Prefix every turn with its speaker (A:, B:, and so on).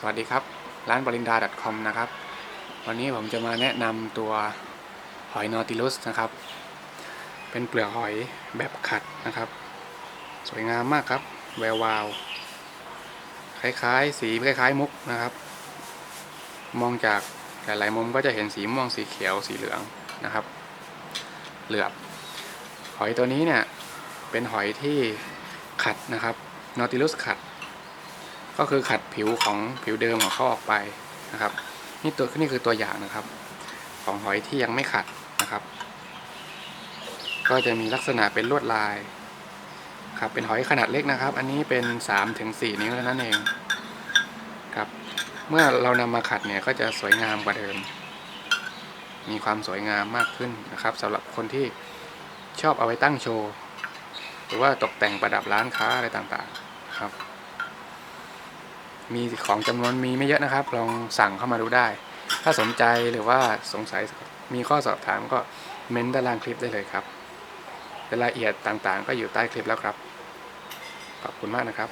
A: สวัสดีครับ ร้านบรินดา .com นะครับ วันนี้ผมจะมาแนะนำตัวหอยนอติลุสนะครับ เป็นเปลือกหอยแบบขัดนะครับ สวยงามมากครับ แวววาว คล้ายๆ สีคล้ายๆ มุกนะครับ มองจากหลายๆมุมก็จะเห็นสีม่วงสีเขียวสีเหลืองนะครับ เหลือบ หอยตัวนี้เนี่ยเป็นหอยที่ขัดนะครับนอติลุสขัด ก็คือขัดผิวของผิวเดิมของเขาออกไปนะครับ นี่ตัวนี่คือตัวอย่างนะครับ ของหอยที่ยังไม่ขัดนะครับ ก็จะมีลักษณะเป็นลวดลายครับเป็นหอยขนาดเล็กนะครับ อันนี้เป็น3ถึง4นิ้วเท่านั้นเองครับเมื่อเรานำมาขัดเนี่ยก็จะสวยงามกว่าเดิม มีความสวยงามมากขึ้นนะครับสำหรับคนที่ชอบเอาไว้ตั้งโชว์ หรือว่าตกแต่งประดับร้านค้าอะไรต่างๆครับ มีของจำนวนมีไม่เยอะนะครับ ลองสั่งเข้ามาดูได้ ถ้าสนใจหรือว่าสงสัยมีข้อสอบถามก็เม้นต์ด้านล่างคลิปได้เลยครับรายละเอียดต่างๆ ก็อยู่ใต้คลิปแล้วครับ ขอบคุณมากนะครับ